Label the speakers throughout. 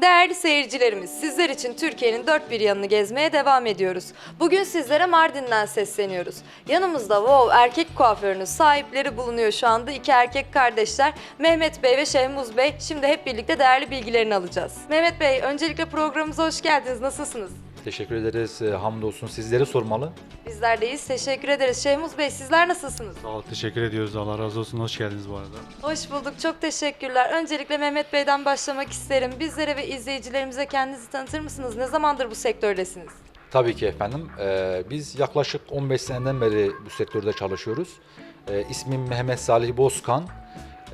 Speaker 1: Değerli seyircilerimiz, sizler için Türkiye'nin dört bir yanını gezmeye devam ediyoruz. Bugün sizlere Mardin'den sesleniyoruz. Yanımızda WoW erkek kuaförünün sahipleri bulunuyor şu anda. iki erkek kardeşler Mehmet Bey ve Şehmuz Bey. Şimdi hep birlikte değerli bilgilerini alacağız. Mehmet Bey, öncelikle programımıza hoş geldiniz. Nasılsınız?
Speaker 2: Teşekkür ederiz. Ee, Hamdolsun sizleri sormalı.
Speaker 1: Bizler deyiz. Teşekkür ederiz. Şehmuz Bey, sizler nasılsınız?
Speaker 3: Sağ ol, teşekkür ediyoruz. Allah razı olsun. Hoş geldiniz bu arada.
Speaker 1: Hoş bulduk. Çok teşekkürler. Öncelikle Mehmet Bey'den başlamak isterim. Bizlere ve izleyicilerimize kendinizi tanıtır mısınız? Ne zamandır bu sektördesiniz?
Speaker 2: Tabii ki efendim. Ee, biz yaklaşık 15 seneden beri bu sektörde çalışıyoruz. Ee, ismim Mehmet Salih Bozkan.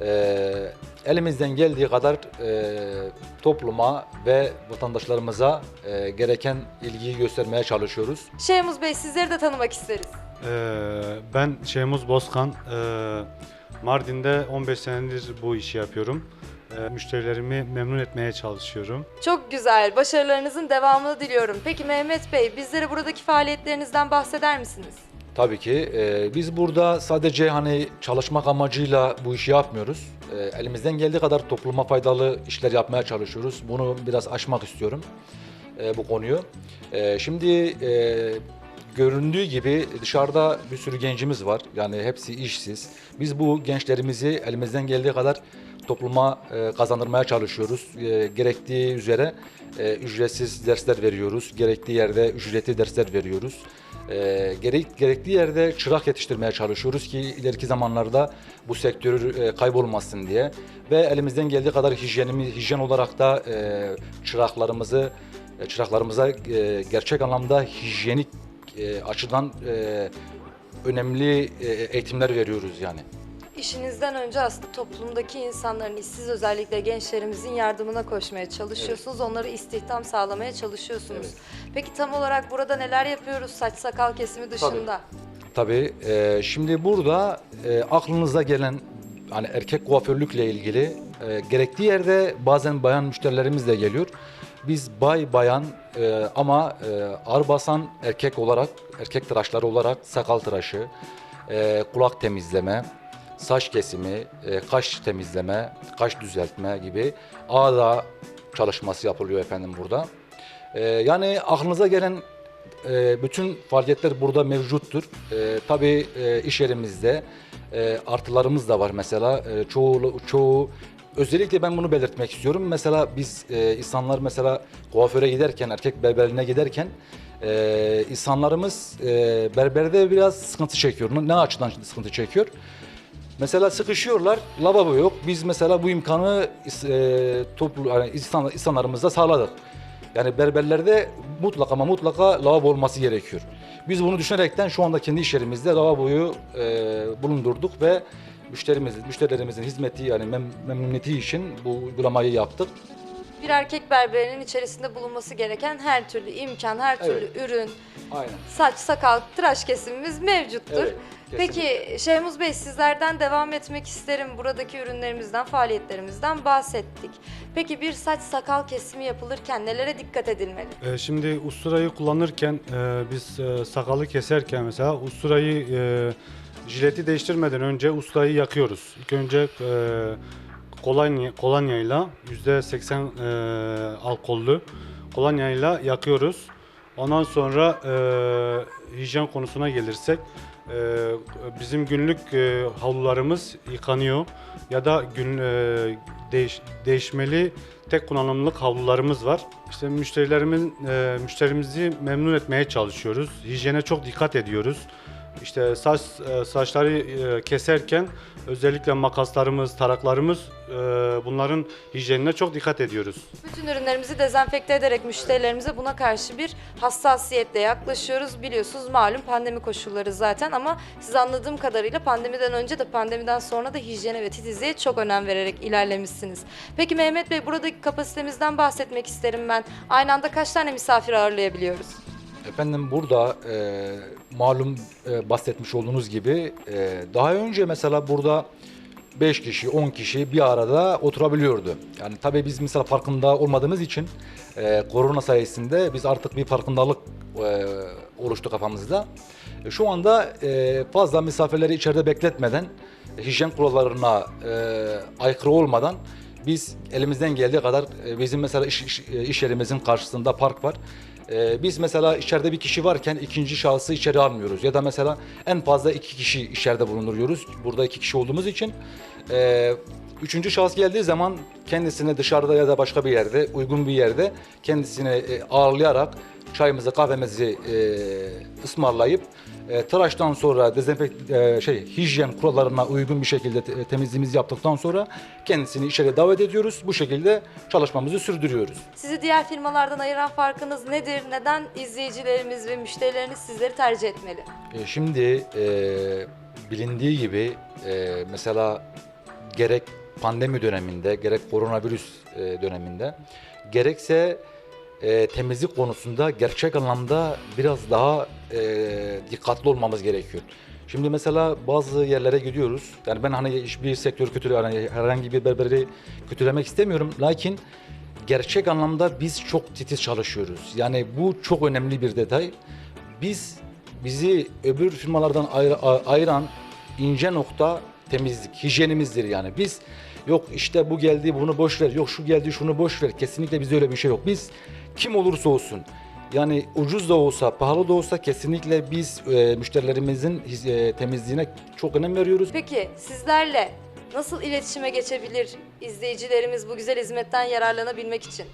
Speaker 2: Ee, elimizden geldiği kadar e, topluma ve vatandaşlarımıza e, gereken ilgiyi göstermeye çalışıyoruz.
Speaker 1: Şehmuz Bey, sizleri de tanımak isteriz.
Speaker 3: Ee, ben Şehmuz Bozkan. Ee, Mardin'de 15 senedir bu işi yapıyorum. Ee, müşterilerimi memnun etmeye çalışıyorum.
Speaker 1: Çok güzel. Başarılarınızın devamını diliyorum. Peki Mehmet Bey, bizlere buradaki faaliyetlerinizden bahseder misiniz?
Speaker 2: Tabii ki. e, biz burada sadece hani çalışmak amacıyla bu işi yapmıyoruz. E, elimizden geldiği kadar topluma faydalı işler yapmaya çalışıyoruz. Bunu biraz aşmak istiyorum e, bu konuyu. E, şimdi e, göründüğü gibi dışarıda bir sürü gencimiz var. Yani hepsi işsiz. Biz bu gençlerimizi elimizden geldiği kadar topluma e, kazandırmaya çalışıyoruz. E, gerektiği üzere e, ücretsiz dersler veriyoruz. Gerektiği yerde ücretli dersler veriyoruz. E, gerek, gerektiği yerde çırak yetiştirmeye çalışıyoruz ki ileriki zamanlarda bu sektör e, kaybolmasın diye. Ve elimizden geldiği kadar hijyenimiz, hijyen olarak da e, çıraklarımızı e, çıraklarımıza e, gerçek anlamda hijyenik e, açıdan e, önemli e, eğitimler veriyoruz yani.
Speaker 1: İşinizden önce aslında toplumdaki insanların, işsiz özellikle gençlerimizin yardımına koşmaya çalışıyorsunuz. Onları istihdam sağlamaya çalışıyorsunuz. Peki tam olarak burada neler yapıyoruz saç sakal kesimi dışında?
Speaker 2: Tabii e, şimdi burada e, aklınıza gelen hani erkek kuaförlükle ilgili e, gerektiği yerde bazen bayan müşterilerimiz de geliyor. Biz bay bayan e, ama e, ağır basan erkek olarak erkek tıraşları olarak sakal tıraşı, e, kulak temizleme, saç kesimi, e, kaş temizleme, kaş düzeltme gibi ağda çalışması yapılıyor efendim burada. E, yani aklınıza gelen e, bütün faaliyetler burada mevcuttur. Tabii e, iş yerimizde artılarımız da var mesela. Çoğu çoğu özellikle ben bunu belirtmek istiyorum. Mesela biz insanlar mesela kuaföre giderken, erkek berberine giderken e, insanlarımız e, berberde biraz sıkıntı çekiyor. Ne açıdan sıkıntı çekiyor? Mesela sıkışıyorlar, lavabo yok. Biz mesela bu imkanı e, toplu yani insan, insanlarımıza sağladık. Yani berberlerde mutlaka ama mutlaka lavabo olması gerekiyor. Biz bunu düşünerekten şu anda kendi iş yerimizde lavaboyu e, bulundurduk ve müşterimiz, müşterilerimizin hizmeti yani mem- memnuniyeti için bu uygulamayı yaptık.
Speaker 1: Bir erkek berberinin içerisinde bulunması gereken her türlü imkan, her türlü ürün,
Speaker 2: Aynen.
Speaker 1: saç, sakal, tıraş kesimimiz mevcuttur.
Speaker 2: Evet,
Speaker 1: Peki Şehmuz Bey sizlerden devam etmek isterim. Buradaki ürünlerimizden, faaliyetlerimizden bahsettik. Peki bir saç sakal kesimi yapılırken nelere dikkat edilmeli?
Speaker 3: Ee, şimdi usturayı kullanırken e, biz e, sakalı keserken mesela usturayı e, jileti değiştirmeden önce usturayı yakıyoruz. İlk önce e, kolonya, kolonyayla %80 e, alkollü kolonyayla yakıyoruz. Ondan sonra e, hijyen konusuna gelirsek e, bizim günlük e, havlularımız yıkanıyor ya da gün e, değiş, değişmeli tek kullanımlık havlularımız var. İşte müşterilerimin e, müşterimizi memnun etmeye çalışıyoruz. Hijyene çok dikkat ediyoruz. İşte saç e, saçları e, keserken özellikle makaslarımız, taraklarımız e, bunların hijyenine çok dikkat ediyoruz.
Speaker 1: Bütün ürünlerimizi dezenfekte ederek müşterilerimize buna karşı bir hassasiyetle yaklaşıyoruz. Biliyorsunuz malum pandemi koşulları zaten ama siz anladığım kadarıyla pandemiden önce de pandemiden sonra da hijyene ve titizliğe çok önem vererek ilerlemişsiniz. Peki Mehmet Bey buradaki kapasitemizden bahsetmek isterim ben. Aynı anda kaç tane misafir ağırlayabiliyoruz?
Speaker 2: Efendim burada e, malum e, bahsetmiş olduğunuz gibi e, daha önce mesela burada 5 kişi 10 kişi bir arada oturabiliyordu. Yani tabii biz mesela farkında olmadığımız için e, korona sayesinde biz artık bir farkındalık e, oluştu kafamızda. E, şu anda e, fazla misafirleri içeride bekletmeden hijyen kurallarına e, aykırı olmadan biz elimizden geldiği kadar e, bizim mesela iş, iş, e, iş yerimizin karşısında park var. E, biz mesela içeride bir kişi varken ikinci şahsı içeri almıyoruz. Ya da mesela en fazla iki kişi içeride bulunuyoruz. Burada iki kişi olduğumuz için. E, üçüncü şahıs geldiği zaman kendisini dışarıda ya da başka bir yerde, uygun bir yerde kendisini e, ağırlayarak çayımızı, kahvemizi e, ısmarlayıp e, tıraştan sonra dezenfekt e, şey hijyen kurallarına uygun bir şekilde te- temizliğimizi yaptıktan sonra kendisini içeri davet ediyoruz. Bu şekilde çalışmamızı sürdürüyoruz.
Speaker 1: Sizi diğer firmalardan ayıran farkınız nedir? Neden izleyicilerimiz ve müşterileriniz sizleri tercih etmeli?
Speaker 2: E, şimdi e, bilindiği gibi e, mesela gerek pandemi döneminde gerek koronavirüs e, döneminde gerekse e, temizlik konusunda gerçek anlamda biraz daha e, dikkatli olmamız gerekiyor. Şimdi mesela bazı yerlere gidiyoruz. Yani ben hani hiçbir sektör kötü, yani herhangi bir berberi kötülemek istemiyorum. Lakin gerçek anlamda biz çok titiz çalışıyoruz. Yani bu çok önemli bir detay. Biz bizi öbür firmalardan ayır- ayıran ince nokta temizlik, hijyenimizdir yani. Biz yok işte bu geldi bunu boş ver, yok şu geldi şunu boş ver. Kesinlikle bizde öyle bir şey yok. Biz kim olursa olsun yani ucuz da olsa, pahalı da olsa kesinlikle biz e, müşterilerimizin e, temizliğine çok önem veriyoruz.
Speaker 1: Peki sizlerle nasıl iletişime geçebilir izleyicilerimiz bu güzel hizmetten yararlanabilmek için?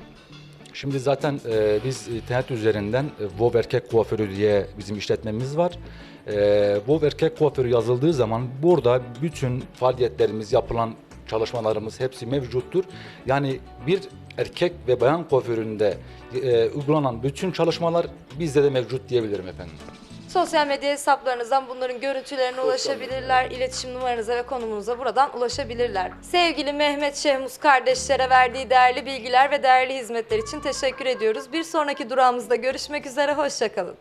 Speaker 2: Şimdi zaten e, biz internet üzerinden e, Erkek Kuaförü diye bizim işletmemiz var. E, Erkek Kuaförü yazıldığı zaman burada bütün faaliyetlerimiz, yapılan çalışmalarımız hepsi mevcuttur. Yani bir erkek ve bayan kuaföründe e, uygulanan bütün çalışmalar bizde de mevcut diyebilirim efendim.
Speaker 1: Sosyal medya hesaplarınızdan bunların görüntülerine ulaşabilirler. İletişim numaranıza ve konumunuza buradan ulaşabilirler. Sevgili Mehmet Şehmus kardeşlere verdiği değerli bilgiler ve değerli hizmetler için teşekkür ediyoruz. Bir sonraki durağımızda görüşmek üzere, hoşçakalın.